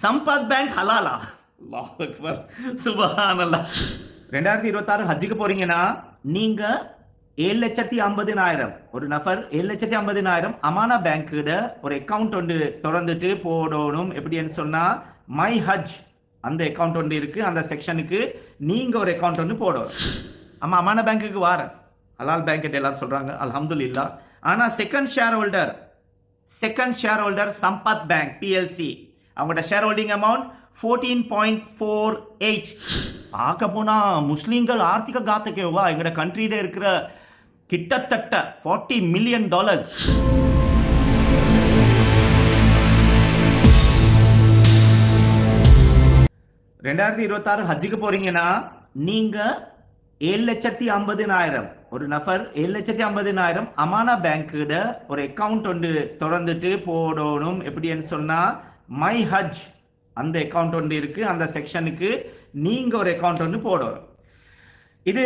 Sampath bank ஹலாலா. அல்லாஹ் அக்பர். சுபஹானல்லாஹ். ரெண்டாயிரத்தி இருபத்தாறு ஹஜ்ஜுக்கு போறீங்கன்னா நீங்க ஏழு லட்சத்தி ஐம்பதினாயிரம் ஒரு நபர் ஏழு லட்சத்தி ஐம்பதினாயிரம் அமானா பேங்க்கிட ஒரு அக்கவுண்ட் ஒன்று திறந்துட்டு போடணும். எப்படின்னு சொன்னா மை ஹஜ் அந்த அக்கவுண்ட் ஒன்று இருக்கு அந்த செக்ஷனுக்கு நீங்க ஒரு அக்கவுண்ட் ஒன்று போடணும். ஆமா அமானா பேங்க்குக்கு வாரேன். ஹலால் பேங்க் எல்லாம் சொல்றாங்க இல்லா ஆனா second share holder second share holder Sampath bank PLC அவங்களோட share holding amount fourteen point four eight பார்க்க போனால் முஸ்லீம்கள் ஆர்த்திக காத்துக்கேவா எங்களோட கண்ட்ரியில இருக்கிற கிட்டத்தட்ட ஃபார்ட்டி மில்லியன் டாலர்ஸ் ரெண்டாயிரத்தி இருபத்தாறு ஹஜ்ஜுக்கு போறீங்கன்னா நீங்க ஏழு லட்சத்தி ஐம்பதினாயிரம் ஒரு நபர் ஏழு லட்சத்தி ஐம்பதினாயிரம் அமானா பேங்க்கிட ஒரு அக்கவுண்ட் ஒன்று திறந்துட்டு போடணும். எப்படின்னு சொன்னா மை ஹஜ் அந்த அக்கவுண்ட் ஒன்று இருக்கு அந்த செக்ஷனுக்கு நீங்க ஒரு அக்கவுண்ட் ஒன்று போடணும் இது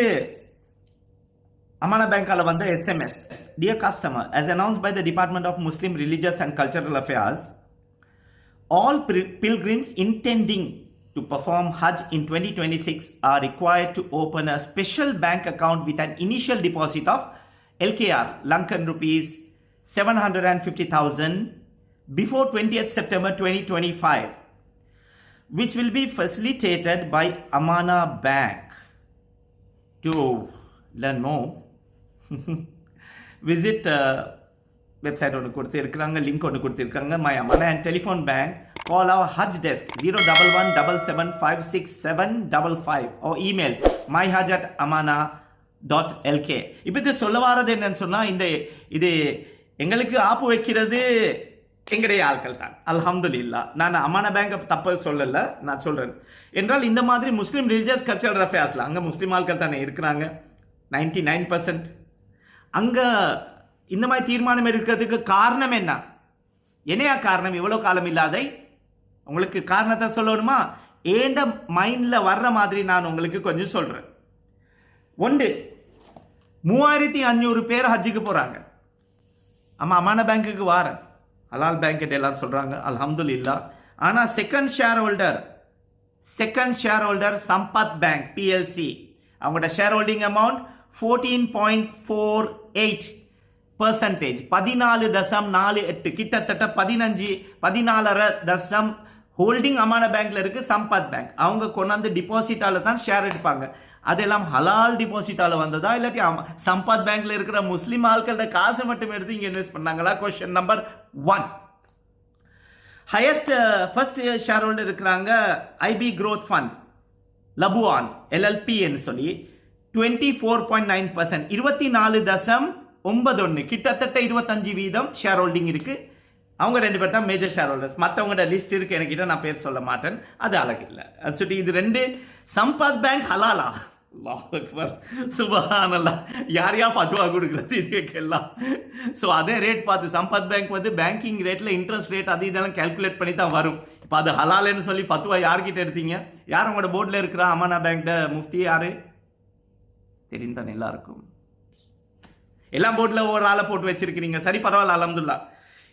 அமானா பேங்கால வந்த SMS dear customer as announced by the department of muslim religious and cultural affairs all pil- pilgrims intending to perform Hajj in 2026 are required to open a special bank account with an initial deposit of LKR, Lankan rupees 750,000 before 20th September 2025, which will be facilitated by Amana Bank. To learn more, visit uh, website ஒன்று கொடுத்துருக்குறாங்க link ஒன்று கொடுத்துருக்காங்க my Amana and telephone bank call our Hajj desk zero double one double seven five six seven double five O email my Hajj at Amana dot LK இப்போ இது சொல்ல வாரது என்னன்னு சொன்னால் இந்த இது எங்களுக்கு ஆப்பு வைக்கிறது எங்களுடைய ஆட்கள் தான் அல்ஹம்துலில்லா. நான் அமான பேங்க் தப்பு சொல்லல. நான் சொல்றேன். என்றால் இந்த மாதிரி முஸ்லீம் ரிலிஜியஸ் கல்ச்சரல் அஃபேர்ஸ்ல அங்க முஸ்லீம் ஆட்கள் தானே இருக்கிறாங்க? நைன்டி நைன் பர்சன்ட் அங்க இந்த மாதிரி தீர்மானம் இருக்கிறதுக்கு காரணம் என்ன? என்னையா காரணம்? இவ்வளவு காலம் இல்லாதை? உங்களுக்கு காரணத்தை சொல்லணுமா? ஏண்ட மைண்ட்ல வர்ற மாதிரி நான் உங்களுக்கு கொஞ்சம் சொல்றேன். ஒன்று மூவாயிரத்தி அஞ்சூறு பேர் ஹஜ்ஜுக்கு போறாங்க. ஆமா அமான பேங்க்குக்கு வாரேன். ஹலால் பேங்க் எல்லாம் சொல்றாங்க இல்லா ஆனால் second share holder second share holder Sampath bank PLC அவங்களோட share holding amount fourteen point four eight percentage பதினாலு தசம் நாலு எட்டு கிட்டத்தட்ட பதினஞ்சு பதினாலரை தசம் ஹோல்டிங் அமான பேங்க்ல இருக்கு சம்பத் பேங்க். அவங்க கொண்டாந்து டிபாசிட்டால தான் ஷேர் எடுப்பாங்க. அதெல்லாம் ஹலால் டிபாசிட்டால வந்ததா? இல்லாட்டி சம்பத் பேங்க்ல இருக்கிற முஸ்லீம் ஆட்களோட காசை மட்டும் எடுத்து இங்க இன்வெஸ்ட் பண்ணாங்களா? Question number one highest first share holder இருக்கிறாங்க ஐபி க்ரோத் ஃபண்ட் லபுவான் எல்எல்பின்னு சொல்லி twenty four point nine percent இருபத்தி நாலு தசம் ஒன்பது ஒன்று கிட்டத்தட்ட இருபத்தஞ்சு வீதம் ஷேர் ஹோல்டிங் இருக்குது அவங்க ரெண்டு பேர் தான் மேஜர் ஷேர் ஹோல்டர்ஸ் மற்றவங்களோட லிஸ்ட் இருக்கு எனக்கிட்ட நான் பேர் சொல்ல மாட்டேன். அது அழகு இல்லை. அது சொல்லி இது ரெண்டு. சம்பாத் பேங்க் ஹலாலா. அல்லாஹ் அக்பர். யார் யார் ஃபத்வா கொடுக்குறது? இதுக்கெல்லாம். ஸோ அதே ரேட் பார்த்து சம்பத் பேங்க் வந்து பேங்கிங் ரேட்டில் இன்ட்ரெஸ்ட் ரேட் அது இதெல்லாம் கால்குலேட் பண்ணி தான் வரும். இப்போ அது ஹலாலுன்னு சொல்லி ஃபத்வா யார்கிட்ட எடுத்தீங்க? யார் உங்களோட போர்டில் இருக்கிறா? அமானா பேங்க்ட முஃப்தி யார்? தெரிந்தானே எல்லாருக்கும். எல்லா போர்டில் ஒரு ஆளை போட்டு வச்சிருக்கிறீங்க. சரி பரவாயில்ல அலமதுல்லா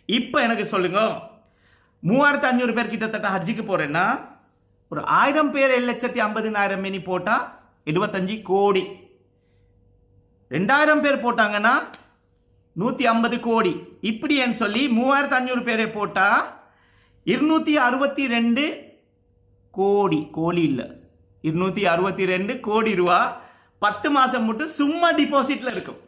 இப்போ எனக்கு சொல்லுங்க. மூவாயிரத்து அஞ்சூறு பேர் கிட்டத்தட்ட ஹஜ்ஜுக்கு போகிறேன்னா ஒரு ஆயிரம் பேர் ஏழு லட்சத்தி ஐம்பதினாயிரம் மினி போட்டால் எழுபத்தஞ்சு கோடி. ரெண்டாயிரம் பேர் போட்டாங்கன்னா நூற்றி ஐம்பது கோடி. இப்படின்னு சொல்லி மூவாயிரத்து அஞ்சூறு பேரை போட்டால் இருநூற்றி அறுபத்தி ரெண்டு கோடி. கோடி இல்லை. இருநூற்றி அறுபத்தி ரெண்டு கோடி ரூபா பத்து மாதம் மட்டும் சும்மா டிபாசிட்டில் இருக்கும்.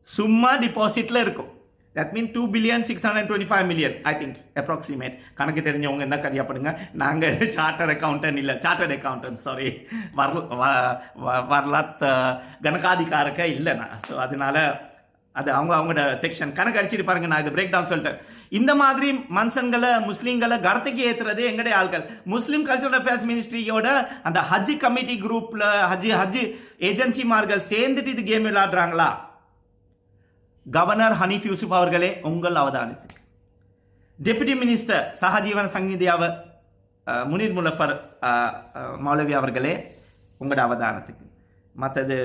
சும்மா டிபாசிட்டில் இருக்கும். That mean two billion six hundred twenty five million I think approximate கணக்கு தெரிஞ்சவங்க என்ன கரியாப்படுங்க நாங்கள் சார்ட்டர் அக்கௌண்டன் இல்லை சார்ட்டர்ட் அக்கௌண்டன்ட் சாரி வரல வ- வ- வரலாத் கணக்காதிகாரக்க இல்லை நான். ஸோ அதனால அது அவங்க அவங்களோட செக்ஷன் கணக்கு அடிச்சிட்டு பாருங்க நான் இது பிரேக் டவுன் சொல்லிட்டேன். இந்த மாதிரி மனுஷங்களை முஸ்லீம்களை கரத்துக்கு ஏற்றுறது எங்களுடைய ஆட்கள் முஸ்லீம் கல்ச்சரல் அஃபேர்ஸ் மினிஸ்ட்ரியோட அந்த ஹஜ் கமிட்டி குரூப்பில் ஹஜ் ஹஜ் ஏஜென்சிமார்கள் சேர்ந்துட்டு இது கேம் விளையாடுறாங்களா? கவர்னர் ஹனீஃப் யூசுப் அவர்களே உங்கள் அவதானத்துக்கு டெபுட்டி மினிஸ்டர் சஹஜீவன் சங்கீதியாவ முனீர் முலஃபர் மௌலவி அவர்களே உங்களோட அவதானத்துக்கு. மற்றது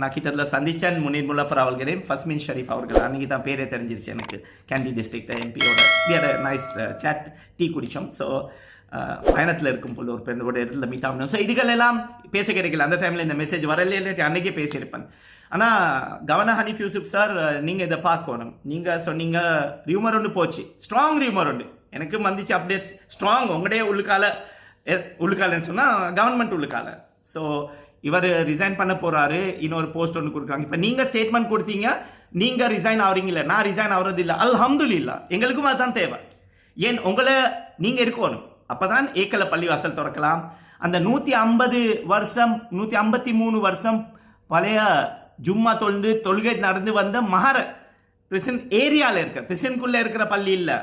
நான் கிட்டத்தில் சந்தித்தேன் முனீர் முல்லஃபர் அவர்களே ஃபஸ்மின் ஷரீஃப் அவர்கள் அன்றைக்கி தான் பேரே தெரிஞ்சிருச்சு எனக்கு. கேண்டி டிஸ்ட்ரிக்ட் எம்பியோட வியர் நைஸ் சேட் டீ குடித்தோம் ஸோ பயணத்தில் இருக்கும் பொழுது ஒரு பெண்ணோட இடத்துல மீட் ஆகணும். ஸோ இதுகள் எல்லாம் பேச கிடைக்கல. அந்த டைமில் இந்த மெசேஜ் வரலையே இல்லாட்டி அன்றைக்கே பேசியிருப்பேன். ஆனால் கவர்னர் ஹனீஃப் யூசுப் சார் நீங்கள் இதை பார்க்கணும். நீங்கள் சொன்னீங்க ரியூமர் ஒன்று போச்சு. ஸ்ட்ராங் ரியூமர் ஒன்று எனக்கு வந்துச்சு அப்டேட்ஸ் ஸ்ட்ராங் உங்களுடைய உள்ளுக்கால எ- உள்ளுக்காலன்னு சொன்னால் கவர்மெண்ட் உள்ளுக்கால. ஸோ இவர் ரிசைன் பண்ண போகிறாரு இன்னொரு போஸ்ட் ஒன்று கொடுக்குறாங்க. இப்போ நீங்கள் ஸ்டேட்மெண்ட் கொடுத்தீங்க நீங்கள் ரிசைன் ஆகிறீங்கள நான் ரிசைன் ஆகிறது இல்லை அல்ஹம்துலில்லா. எங்களுக்கும் அதுதான் தேவை. ஏன் உங்களை நீங்கள் இருக்கணும் அப்பதான் ஏக்கல பள்ளிவாசல் திறக்கலாம். அந்த நூற்றி ஐம்பது வருஷம் நூற்றி ஐம்பத்தி மூணு வருஷம் பழைய ஜும்மா தொழுந்து தொழுகை நடந்து வந்த மகர பிரிசன் ஏரியாவில் இருக்க பிரிசனுக்குள்ளே இருக்கிற பள்ளி இல்லை.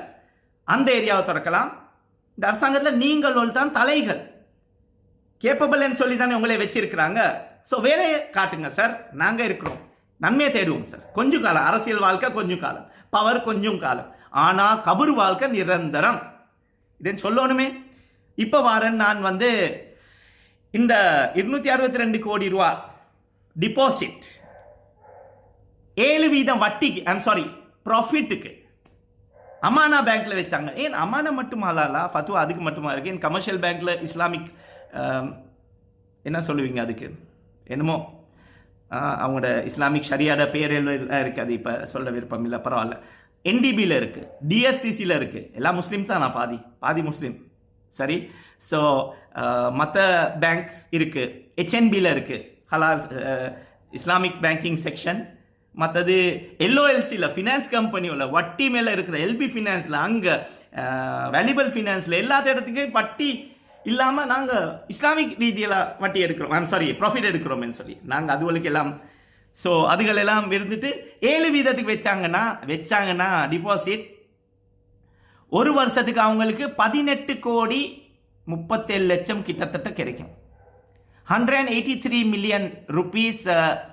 அந்த ஏரியாவை திறக்கலாம். இந்த அரசாங்கத்தில் நீங்கள் தான் தலைகள் கேப்பபிள்னு சொல்லி தானே உங்களை வச்சிருக்கிறாங்க. ஸோ வேலையை காட்டுங்க சார் நாங்கள் இருக்கிறோம். நன்மையை தேடுவோம் சார் கொஞ்சம் காலம். அரசியல் வாழ்க்கை கொஞ்சம் காலம். பவர் கொஞ்சம் காலம். ஆனால் கபர் வாழ்க்கை நிரந்தரம். இதன் சொல்லணுமே. இப்போ வாரன் நான் வந்து இந்த இருநூத்தி அறுபத்தி ரெண்டு கோடி ரூபா டிபாசிட் ஏழு வீதம் வட்டிக்கு ஐம் சாரி ப்ராஃபிட்டுக்கு அமானா பேங்க்ல வச்சாங்க. ஏன் அமானா மட்டும் ஹலாலா ஃபத்துவா அதுக்கு மட்டுமா இருக்கு? ஏன் கமர்ஷியல் பேங்க்ல இஸ்லாமிக் என்ன சொல்லுவீங்க அதுக்கு? என்னமோ? அவங்களோட இஸ்லாமிக் ஷரியாட பேரெல்லாம் இருக்குது அது இப்போ சொல்ல விருப்பம் இல்லை பரவாயில்ல. என்டிபியில் இருக்குது டிஎஸ்சிசியில் இருக்குது எல்லாம் முஸ்லீம் தான் நான் பாதி? பாதி முஸ்லீம். சரி? ஸோ மற்ற பேங்க்ஸ் இருக்குது ஹெச்என்பியில் இருக்குது ஹலால் இஸ்லாமிக் பேங்கிங் செக்ஷன் மற்றது எல்ஓஎல்சியில் ஃபினான்ஸ் கம்பெனியோட வட்டி மேலே இருக்கிற எல்பி ஃபினான்ஸில் அங்கே வேலிபல் ஃபினான்ஸில் எல்லா இடத்துக்கும் வட்டி இல்லாமல் நாங்கள் இஸ்லாமிக் ரீதியில் வட்டி எடுக்கிறோம். ஐம் சாரி ப்ராஃபிட் எடுக்கிறோம்னு சொல்லி. நாங்கள் அதுகளுக்கு எல்லாம் ஸோ அதுகளெல்லாம் இருந்துட்டு ஏழு வீதத்துக்கு வச்சாங்கன்னா வச்சாங்கன்னா டிபாசிட் ஒரு வருஷத்துக்கு அவங்களுக்கு பதினெட்டு கோடி முப்பத்தேழு லட்சம் கிட்டத்தட்ட கிடைக்கும். Hundred and eighty three million rupees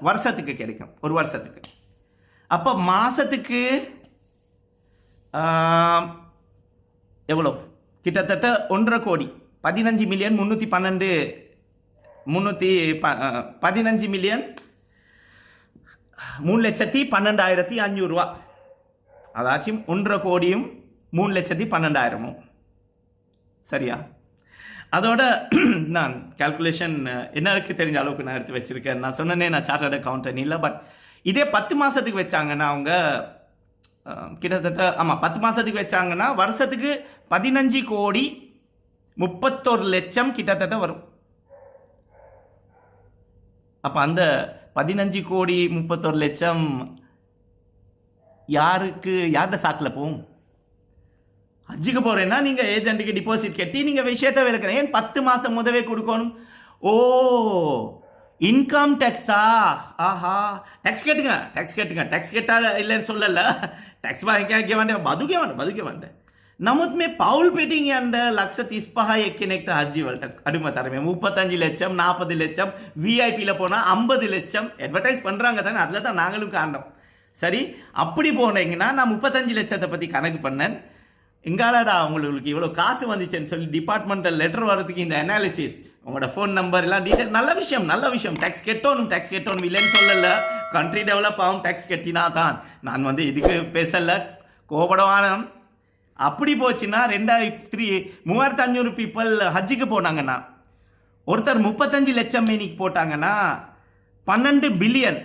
வருஷத்துக்கு கிடைக்கும். ஒரு வருஷத்துக்கு. அப்போ மாதத்துக்கு எவ்வளோ கிட்டத்தட்ட ஒன்றரை கோடி. பதினஞ்சு மில்லியன் முந்நூற்றி பன்னெண்டு முந்நூற்றி பதினஞ்சு மில்லியன் மூணு லட்சத்தி பன்னெண்டாயிரத்தி அஞ்சூறுரூவா அதாச்சும் ஒன்றரை கோடியும் மூணு லட்சத்தி பன்னெண்டாயிரமும். சரியா? அதோட நான் கால்குலேஷன் இருக்குது தெரிஞ்ச அளவுக்கு நான் எடுத்து வச்சுருக்கேன். நான் சொன்னனே நான் சார்ட்டர்ட் அக்கௌண்டன்ட் இல்லை பட் இதே பத்து மாதத்துக்கு வச்சாங்கன்னா அவங்க கிட்டத்தட்ட ஆமாம் பத்து மாதத்துக்கு வச்சாங்கன்னா வருஷத்துக்கு பதினஞ்சு கோடி முப்பத்தொரு லட்சம் கிட்டத்தட்ட வரும். அப்போ அந்த பதினஞ்சு கோடி முப்பத்தொரு லட்சம் யாருக்கு யார்கிட்ட சாக்கில் போகும்? ஹஜ்ஜுக்கு போகிறேன்னா நீங்கள் ஏஜென்ட்டுக்கு டிபாசிட் கட்டி நீங்கள் விஷயத்தை விளக்குறேன். ஏன் பத்து மாதம் முதவே கொடுக்கணும்? ஓ இன்கம் டேக்ஸா ஆஹா. டேக்ஸ் கேட்டுங்க. டேக்ஸ் கேட்டுங்க. டேக்ஸ் கேட்டால் இல்லைன்னு சொல்லல. டேக்ஸ் வாங்கிக்க வேண்டிய பதுக்க வேண்டாம் பதுக்க வேண்டாம் ನಮ್ಮದ್ಮೆ ಪೌಲ್ ಪೇಟಿಂಗ್ ಅಂಡ ಲಕ್ಷ ತಿಸ್ಪಹಾಯ ಎಕ್ಕಿನೆಕ್ಟ அஜி ವಲ್ಟ அடிமை தரமே. முப்பத்தஞ்சு லட்சம் நாற்பது லட்சம் விஐபியில் போனால் ஐம்பது லட்சம். அட்வர்டைஸ் பண்ணுறாங்க தானே. அதில் தான் நாங்களும் காண்டோம் சரி அப்படி போனீங்கன்னா நான் முப்பத்தஞ்சு லட்சத்தை பற்றி கணக்கு பண்ணேன். எங்காலடா உங்களுக்கு இவ்வளோ காசு வந்துச்சுன்னு சொல்லி டிபார்ட்மெண்டல் லெட்டர் வரதுக்கு இந்த அனாலிசிஸ் உங்களோட ஃபோன் நம்பர் எல்லாம் டீட்டெயில் நல்ல விஷயம் நல்ல விஷயம். டேக்ஸ் கெட்டோனும் டேக்ஸ் கெட்டோனும் இல்லைன்னு சொல்லல. கண்ட்ரி டெவலப் ஆகும் டேக்ஸ் கட்டினா தான் நான் வந்து இதுக்கு பேசல. கோபடவானம் அப்படி போச்சுன்னா ரெண்டாயிரத்தி த்ரீ மூவாயிரத்து அஞ்சூறு பீப்புள் ஹஜ்ஜுக்கு போனாங்கன்னா ஒருத்தர் முப்பத்தஞ்சு லட்சம் மேனிக்கு போட்டாங்கன்னா பன்னெண்டு billion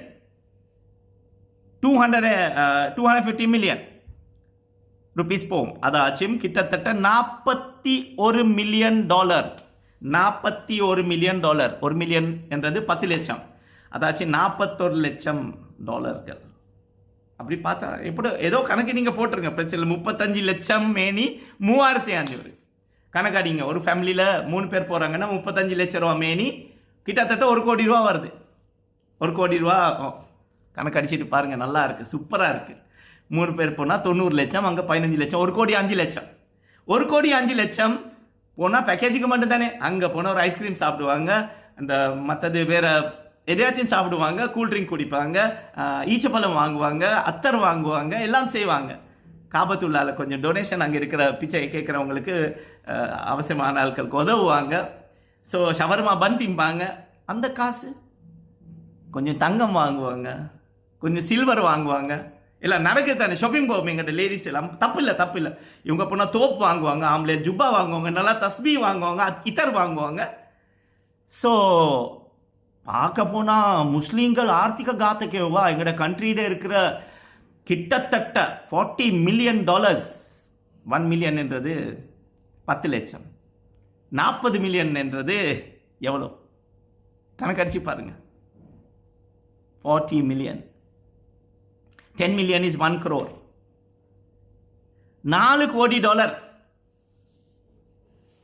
two hundred two hundred fifty million rupees போகும். அதாச்சும் கிட்டத்தட்ட நாற்பத்தி ஒரு மில்லியன் டாலர் நாற்பத்தி ஒரு மில்லியன் டாலர் ஒரு மில்லியன் என்றது பத்து லட்சம். அதாச்சும் நாற்பத்தொரு லட்சம் டாலர்கள் அப்படி பார்த்தா எப்படி ஏதோ கணக்கு நீங்கள் போட்டிருங்க. பிரச்சனை இல்லை. முப்பத்தஞ்சு லட்சம் மேனி மூவாயிரத்தி அஞ்சூறு கணக்காடிங்க ஒரு ஃபேமிலியில் மூணு பேர் போகிறாங்கன்னா முப்பத்தஞ்சு லட்ச ரூபா மேனி கிட்டத்தட்ட ஒரு கோடி ரூபா வருது. ஒரு கோடி ரூபா ஆகும். கணக்கு அடிச்சுட்டு பாருங்கள் நல்லா இருக்குது சூப்பராக இருக்குது மூணு பேர் போனால் தொண்ணூறு லட்சம் அங்கே பதினஞ்சு லட்சம் ஒரு கோடி அஞ்சு லட்சம். ஒரு கோடி அஞ்சு லட்சம் போனால் பேக்கேஜுக்கு மட்டும் தானே அங்கே போனால் ஒரு ஐஸ்கிரீம் சாப்பிடுவாங்க அந்த மற்றது வேறு எதையாச்சும் சாப்பிடுவாங்க கூல்ட்ரிங்க் குடிப்பாங்க ஈச்சப்பழம் வாங்குவாங்க அத்தர் வாங்குவாங்க எல்லாம் செய்வாங்க. காபத்துள்ளால் கொஞ்சம் டொனேஷன் அங்கே இருக்கிற பிச்சை கேட்குறவங்களுக்கு அவசியமான ஆட்களுக்கு உதவுவாங்க. ஸோ ஷவர்மா பன் திம்பாங்க. அந்த காசு கொஞ்சம் தங்கம் வாங்குவாங்க கொஞ்சம் சில்வர் வாங்குவாங்க. இல்லை நடக்குது தானே? ஷாப்பிங் போவோம் எங்கிட்ட லேடிஸ் எல்லாம் தப்பு இல்லை தப்பு இல்லை இவங்க போனால் தோப்பு வாங்குவாங்க ஆம்பளை ஜுப்பா வாங்குவாங்க நல்லா தஸ்பி வாங்குவாங்க இத்தர் வாங்குவாங்க. ஸோ பார்க்க போனால் முஸ்லீம்கள் ஆர்த்திக காத்தக்கேவா எங்களோட கண்ட்ரியில் இருக்கிற கிட்டத்தட்ட forty million dollars one million என்றது பத்து லட்சம். நாற்பது மில்லியன் என்றது எவ்வளோ கணக்கடிச்சு பாருங்கள் forty million ten million is one crore. நாலு கோடி டாலர்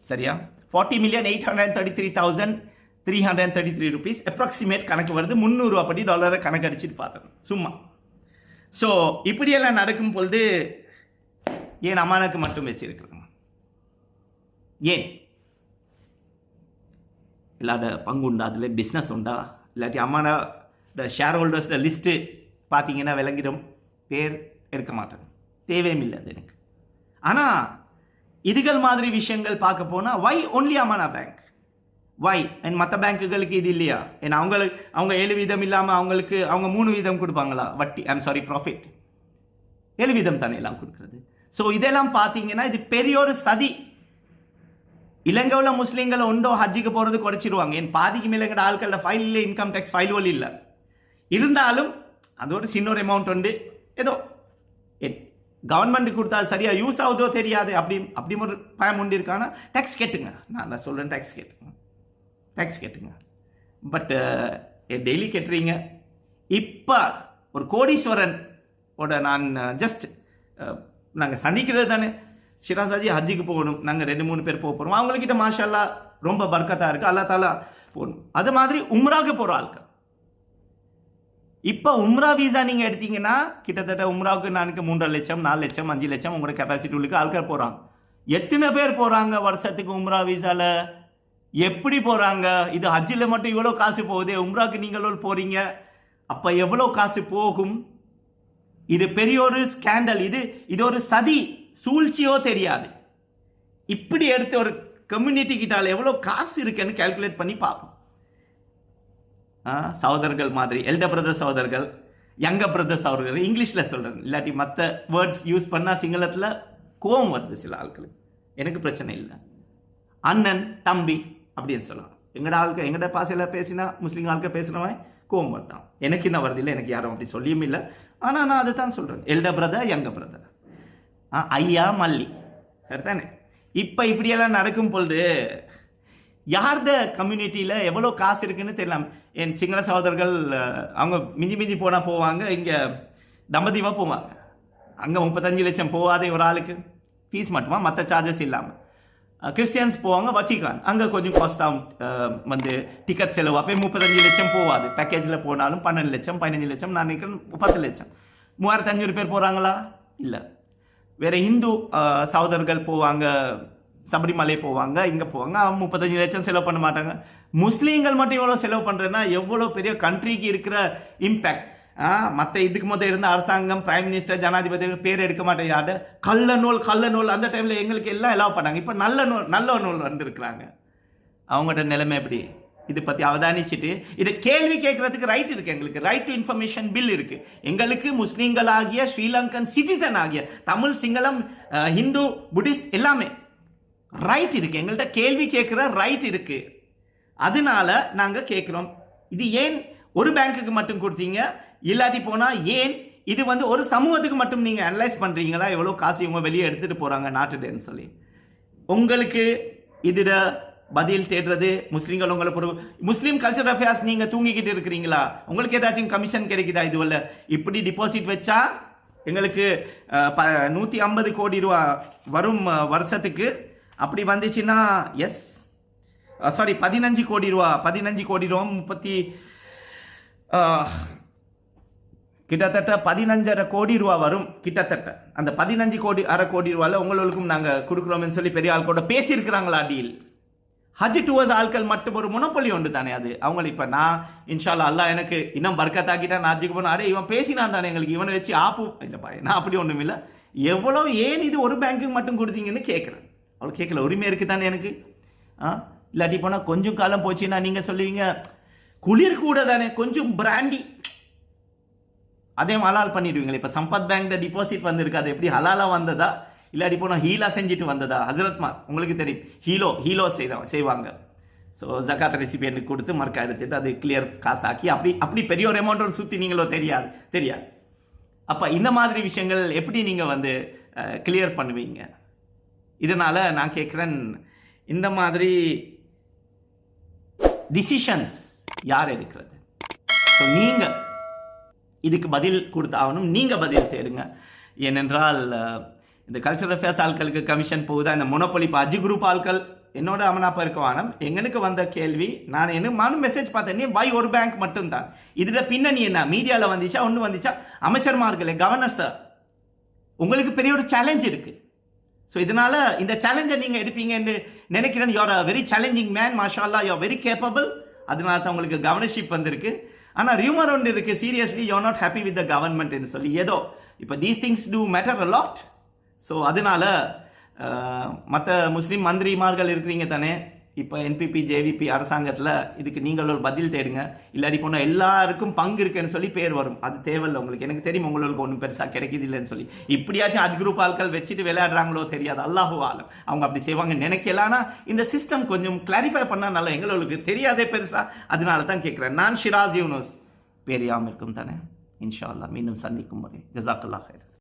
சரியா? Forty million eight hundred thirty three thousand three hundred thirty three rupees approximate கணக்கு வருது. முந்நூறுரூவா படி டாலரை கணக்கு அடிச்சுட்டு பார்த்தேன் சும்மா. ஸோ இப்படியெல்லாம் நடக்கும் பொழுது ஏன் அம்மானுக்கு மட்டும் வச்சிருக்கிறோம்? ஏன்? இல்லாத பங்கு உண்டா? அதில் பிஸ்னஸ் உண்டா? இல்லாட்டி அம்மான இந்த ஷேர் ஹோல்டர்ஸ் லிஸ்ட்டு பார்த்தீங்கன்னா விளங்கிடும். பேர் எடுக்க மாட்டேன் தேவையும் இல்லை அது எனக்கு. ஆனால் இதுகள் மாதிரி விஷயங்கள் பார்க்க போனால் வை ஒன்லி அமானா பேங்க் வை என் மற்ற பேங்க்குகளுக்கு இது இல்லையா? ஏன்னா அவங்களுக்கு அவங்க ஏழு வீதம் இல்லாமல் அவங்களுக்கு அவங்க மூணு வீதம் கொடுப்பாங்களா? வட்டி ஐம் சாரி ப்ராஃபிட் ஏழு வீதம் தானே எல்லாம் கொடுக்குறது. ஸோ இதெல்லாம் பார்த்தீங்கன்னா இது பெரிய ஒரு சதி. இலங்கையில் முஸ்லீம்களை உண்டோ ஹஜ்ஜுக்கு போகிறது குறைச்சிருவாங்க. என் பாதிக்கு மேலே எங்கட ஆட்களோட ஃபைல் இல்லை இன்கம் டேக்ஸ் ஃபைல் ஒலி இல்லை. இருந்தாலும் அது ஒரு சின்ன ஒரு அமௌண்ட் உண்டு. ஏதோ கவர்மெண்ட் கொடுத்தா சரியா யூஸ் ஆகுதோ தெரியாது. அப்படி அப்படி ஒரு பயம் உண்டு இருக்கானா? டேக்ஸ் கேட்டுங்க. நான் நான் சொல்கிறேன் டேக்ஸ் கேட்டுங்க. டேக்ஸ் கேட்டுங்க. பட் டெய்லி கேட்டுறீங்க. இப்போ ஒரு கோடீஸ்வரன் ஓட நான் ஜஸ்ட் நாங்கள் சந்திக்கிறது தானே. ஷிராசாஜி ஹஜ்ஜிக்கு போகணும். நாங்கள் ரெண்டு மூணு பேர் போக போகிறோம் அவங்கக்கிட்ட மாஷல்லா ரொம்ப பர்க்கத்தாக இருக்குது அல்லா தாலா போகணும். அது மாதிரி உம்ராக்கு போகிற ஆட்கள் இப்போ உம்ரா வீசா நீங்கள் எடுத்தீங்கன்னா கிட்டத்தட்ட உம்ராவுக்கு நாளைக்கு மூன்றரை லட்சம் நாலு லட்சம் அஞ்சு லட்சம் உங்களோட கெப்பாசிட்டி உள்ளுக்கு ஆட்கள் போகிறாங்க எத்தனை பேர் போகிறாங்க வருஷத்துக்கு உம்ரா விசாவில் எப்படி போகிறாங்க இது ஹஜ்ஜில் மட்டும் இவ்வளோ காசு போகுது உம்ராவுக்கு நீங்களும் போகிறீங்க அப்போ எவ்வளோ காசு போகும்? இது பெரிய ஒரு ஸ்கேண்டல் இது இது ஒரு சதி. சூழ்ச்சியோ தெரியாது. இப்படி எடுத்து ஒரு கம்யூனிட்டி கிட்டால் எவ்வளோ காசு இருக்குன்னு கால்குலேட் பண்ணி பார்ப்போம். சகோதரர்கள் மாதிரி எல்டர் பிரதர் சகோதரர்கள் யங்க பிரதர் அவர்கள் இங்கிலீஷில் சொல்கிறேன் இல்லாட்டி மற்ற வேர்ட்ஸ் யூஸ் பண்ணால் சிங்களத்தில் கோவம் வருது சில ஆட்களுக்கு. எனக்கு பிரச்சனை இல்லை. அண்ணன் தம்பி அப்படின்னு சொல்லலாம். எங்கட ஆளுக்கு எங்கட பாசையில் பேசினா முஸ்லீம் ஆளுக்கு பேசுகிறவன் கோவம் வருதான். எனக்கு என்ன வருது இல்லை எனக்கு யாரும் அப்படி சொல்லியும் இல்லை. ஆனால் நான் அதுதான் சொல்கிறேன் எல்ட பிரதர் யங்க பிரதர் ஆ ஐயா மல்லி. சரிதானே? இப்போ இப்படியெல்லாம் நடக்கும் பொழுது யார்த கம்யூனிட்டியில் எவ்வளோ காசு இருக்குன்னு தெரியலாம் என் சிங்கள சகோதரர்கள் அவங்க மிஞ்சி மிஞ்சி போனால் போவாங்க இங்கே தம்பதிவாக போவாங்க. அங்கே முப்பத்தஞ்சு லட்சம் போகாத ஒரு ஆளுக்கு. ஃபீஸ் மட்டுமா? மற்ற சார்ஜஸ் இல்லாமல் கிறிஸ்டியன்ஸ் போவாங்க வச்சிக்கான் அங்கே கொஞ்சம் காஸ்ட்டாக வந்து டிக்கெட் செலவு. அப்போ முப்பத்தஞ்சு லட்சம் போகாது. பேக்கேஜில் போனாலும் பன்னெண்டு லட்சம் பதினஞ்சு லட்சம் நான் நினைக்கிறேன் பத்து லட்சம். மூவாயிரத்து அஞ்சூறு பேர் போகிறாங்களா இல்லை. வேறு இந்து சகோதரர்கள் போவாங்க சபரிமலை போவாங்க இங்கே போவாங்க. அவங்க முப்பத்தஞ்சு லட்சம் செலவு பண்ண மாட்டாங்க. முஸ்லீம்கள் மட்டும் எவ்வளோ செலவு பண்ணுறேன்னா எவ்வளோ பெரிய கண்ட்ரிக்கு இருக்கிற இம்பேக்ட் மற்ற இதுக்கு முதல் இருந்த அரசாங்கம் பிரைம் மினிஸ்டர் ஜனாதிபதி பேர் எடுக்க மாட்டேன் யாரு கள்ள நூல் கள்ள நூல். அந்த டைமில் எங்களுக்கு எல்லாம் எல்லாம் பண்ணாங்க. இப்போ நல்ல நூல் நல்ல நூல் வந்திருக்கிறாங்க. அவங்களோட நிலைமை எப்படி? இதை பற்றி அவதானிச்சுட்டு இதை கேள்வி கேட்கறதுக்கு ரைட் இருக்குது எங்களுக்கு. ரைட் டு இன்ஃபர்மேஷன் பில் இருக்குது எங்களுக்கு முஸ்லீம்கள் ஆகிய ஸ்ரீலங்கன் சிட்டிசன் ஆகிய தமிழ் சிங்களம் ஹிந்து புத்திஸ்ட் எல்லாமே ரைட் இருக்கு. எங்கள்கிட்ட கேள்வி கேட்குற ரைட் இருக்கு. அதனால நாங்கள் கேட்குறோம். இது ஏன் ஒரு பேங்க்குக்கு மட்டும் கொடுத்தீங்க? இல்லாட்டி போனால் ஏன்? இது வந்து ஒரு சமூகத்துக்கு மட்டும் நீங்கள் அனலைஸ் பண்ணுறீங்களா எவ்வளோ காசு இவங்க வெளியே எடுத்துகிட்டு போகிறாங்க நாட்டுலன்னு சொல்லி. உங்களுக்கு இதில் பதில் தேடுறது முஸ்லீம்கள் உங்களை பொறு முஸ்லீம் கல்ச்சர் அஃபேர்ஸ் நீங்கள் தூங்கிக்கிட்டு இருக்கிறீங்களா? உங்களுக்கு ஏதாச்சும் கமிஷன் கிடைக்குதா இதுவல்ல? இப்படி டிபாசிட் வச்சா எங்களுக்கு ப நூற்றி ஐம்பது கோடி ரூபா வரும் வருஷத்துக்கு அப்படி வந்துச்சுன்னா எஸ் சாரி பதினஞ்சு கோடி ரூபா பதினஞ்சு கோடி ரூபா முப்பத்தி கிட்டத்தட்ட பதினஞ்சரை கோடி ரூபா வரும் கிட்டத்தட்ட. அந்த பதினஞ்சு கோடி அரை கோடி ரூபாவில் உங்களுக்கும் நாங்கள் கொடுக்குறோம்னு சொல்லி பெரிய ஆள் கூட பேசியிருக்கிறாங்களா டீல்? ஹஜ் டுவர்ஸ் ஆட்கள் மட்டும் ஒரு முனப்பொலி உண்டு தானே அது? அவங்களை இப்போ நான் இன்ஷால்லா அல்லாஹ் எனக்கு இன்னும் பர்க்கத்தாக்கிட்டா நான் ஹஜ்ஜுக்கு போனா அடே இவன் பேசினான் தானே எங்களுக்கு இவனை வச்சு ஆப்பு. இல்லைப்பா நான் அப்படி ஒன்றும் இல்லை எவ்வளோ ஏன் இது ஒரு பேங்க்குக்கு மட்டும் கொடுத்தீங்கன்னு கேட்குறேன் அவள் கேட்கல உரிமை இருக்குது தானே எனக்கு? ஆ? இல்லாட்டி போனால் கொஞ்சம் காலம் போச்சுன்னா நீங்கள் சொல்லுவீங்க குளிர் கூட தானே கொஞ்சம் பிராண்டி அதே ஹலால் பண்ணிடுவீங்களே இப்போ சம்பத் பேங்க்ல டிபாசிட் வந்திருக்கு அது எப்படி ஹலாலாக வந்ததா? இல்லாட்டி போனால் ஹீலா செஞ்சுட்டு வந்ததா? ஹசரத்மா உங்களுக்கு தெரியும் ஹீலோ ஹீலோ செய்த செய்வாங்க. ஸோ ஜக்காத் ரெசிபி எனக்கு கொடுத்து மறக்க எடுத்துட்டு அது கிளியர் காசாக்கி அப்படி அப்படி பெரிய ஒரு அமௌண்ட் சுற்றி நீங்களோ தெரியாது தெரியாது. அப்போ இந்த மாதிரி விஷயங்கள் எப்படி நீங்கள் வந்து கிளியர் பண்ணுவீங்க? இதனால் நான் கேட்குறேன் இந்த மாதிரி டிசிஷன்ஸ் யார் எடுக்கிறது? ஸோ நீங்கள் இதுக்கு பதில் கொடுத்தாகணும் நீங்கள் பதில் தேடுங்க. ஏனென்றால் இந்த கல்ச்சரல் அஃபேர்ஸ் ஆட்களுக்கு கமிஷன் போகுதா? இந்த மொனப்பொலி இப்போ அஜி குரூப் ஆட்கள் என்னோட அமனாப்பா இருக்க வானம் எங்களுக்கு வந்த கேள்வி நான் என்ன நானும் மெசேஜ் பார்த்தேனே. பை ஒரு பேங்க் மட்டும்தான்? இதில் பின்னணி என்ன? மீடியாவில் வந்துச்சா? ஒன்று வந்துச்சா? அமைச்சர்மார்களே கவர்னர் சார் உங்களுக்கு பெரிய ஒரு சேலஞ்ச் இருக்குது ஸோ இதனால இந்த சேலஞ்சை நீங்கள் எடுப்பீங்கன்னு நினைக்கிறேன். You're a very challenging man மாஷா அல்லா வெரி கேப்பபிள் அதனால தான் உங்களுக்கு கவர்னர்ஷிப் வந்திருக்கு. ஆனால் ரியூமர் ஒன்று இருக்கு. Seriously you're not happy with the கவர்மெண்ட்னு சொல்லி ஏதோ. இப்போ these things do matter a lot so அதனால மற்ற முஸ்லீம் மந்திரிமார்கள் இருக்கிறீங்க தானே? இப்போ என்பிபி ஜேவிபி அரசாங்கத்தில் இதுக்கு நீங்கள் ஒரு பதில் தேடுங்க. இல்லாட்டி போனால் எல்லாருக்கும் பங்கு இருக்குன்னு சொல்லி பேர் வரும். அது தேவையில்லை உங்களுக்கு. எனக்கு தெரியும் உங்களுக்கு ஒன்றும் பெருசாக கிடைக்குது இல்லைன்னு சொல்லி. இப்படியாச்சும் அது குரூப் ஆட்கள் வச்சுட்டு விளையாடுறாங்களோ தெரியாது. அல்லாஹோ ஆலம். அவங்க அப்படி செய்வாங்க நினைக்கலாம்னா இந்த சிஸ்டம் கொஞ்சம் கிளாரிஃபை பண்ணால் நல்லா எங்களுக்கு தெரியாதே பெருசாக அதனால தான் கேட்குறேன் நான் ஷிராஸ் யூனஸ். பேரியாமல் இருக்கும் தானே. இன்ஷா அல்லாஹ் மீண்டும் சந்திக்கும் முறை ஜசாக்கல்லா ஹேர்